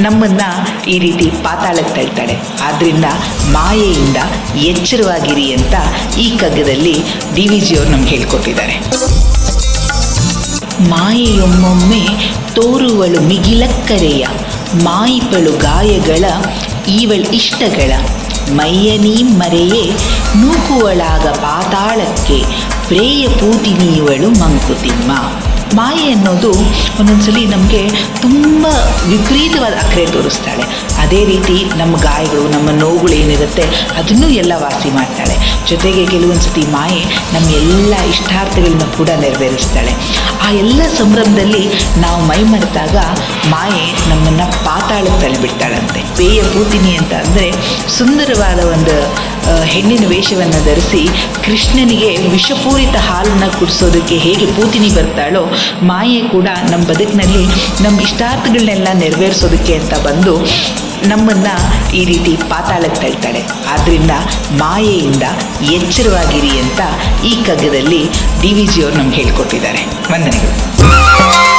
ನಮ್ಮನ್ನ ಈ ರೀತಿ ಪಾತಾಳಕ್ಕೆ ತಳ್ತಾಳೆ ಆದ್ರಿಂದ ಮಾಯೆಯಿಂದ ಎಚ್ಚರವಾಗಿರಿ ಅಂತ ಈ ಕಗ್ಗದಲ್ಲಿ ಡಿ ವಿ ಜಿಯವರು ನಮ್ಗೆ ಹೇಳ್ಕೊಟ್ಟಿದ್ದಾರೆ. ಮಾಯೆಯೊಮ್ಮೊಮ್ಮೆ ತೋರುವಳು ಮಿಗಿಲಕ್ಕರೆಯ ಮಾಯಿಪಳು ಗಾಯಗಳ ಈವಳ ಇಷ್ಟಗಳ. ಮೈಯನೀ ಮರೆಯೇ ನೂಕುವಳಾಗ ಪಾತಾಳಕ್ಕೆ ಪ್ರೇಯ ಪೂತಿನಿಯವಳು ಮಂಕುತಿಮ್ಮ. ಮಾಯೆ ಅನ್ನೋದು ಒಂದೊಂದ್ಸಲಿ ನಮಗೆ ತುಂಬ ವಿಪರೀತವಾದ ಅಕ್ರೆ ತೋರಿಸ್ತಾಳೆ. ಅದೇ ರೀತಿ ನಮ್ಮ ಗಾಯಗಳು, ನಮ್ಮ ನೋವುಗಳು ಏನಿರುತ್ತೆ, ಅದನ್ನು ಎಲ್ಲ ವಾಸಿ ಮಾಡ್ತಾಳೆ. ಜೊತೆಗೆ ಕೆಲವೊಂದು ಸತಿ ಮಾಯೆ ನಮ್ಮ ಎಲ್ಲ ಇಷ್ಟಾರ್ಥಗಳನ್ನ ಕೂಡ ನೆರವೇರಿಸ್ತಾಳೆ. ಆ ಎಲ್ಲ ಸಂಭ್ರಮದಲ್ಲಿ ನಾವು ಮೈ ಮರೆತಾಗ ಮಾಯೆ ನಮ್ಮನ್ನು ಪಾತಾಳಕ್ಕೆ ತಳ್ಳಿಬಿಡ್ತಾಳಂತೆ. ಪೇಯ ಪೂತಿನಿ ಅಂತ ಅಂದರೆ ಸುಂದರವಾದ ಒಂದು ಹೆಣ್ಣಿನ ವೇಷವನ್ನು ಧರಿಸಿ ಕೃಷ್ಣನಿಗೆ ವಿಷಪೂರಿತ ಹಾಲನ್ನು ಕುಡಿಸೋದಕ್ಕೆ ಹೇಗೆ ಪೂತಿನಿ ಬರ್ತಾಳೋ, ಮಾಯೆ ಕೂಡ ನಮ್ಮ ಬದುಕಿನಲ್ಲಿ ನಮ್ಮ ಇಷ್ಟಾರ್ಥಗಳನ್ನೆಲ್ಲ ನೆರವೇರಿಸೋದಕ್ಕೆ ಅಂತ ಬಂದು ನಮ್ಮನ್ನು ಈ ರೀತಿ ಪಾತಾಳಕ್ಕೆ ತಳ್ತಾಳೆ. ಆದ್ದರಿಂದ ಮಾಯೆಯಿಂದ ಎಚ್ಚರವಾಗಿರಿ ಅಂತ ಈ ಕಗ್ಗದಲ್ಲಿ ಡಿ ವಿ ಜಿಯವರು ನಮ್ಗೆ ಹೇಳ್ಕೊಟ್ಟಿದ್ದಾರೆ. ವಂದನೆಗಳು.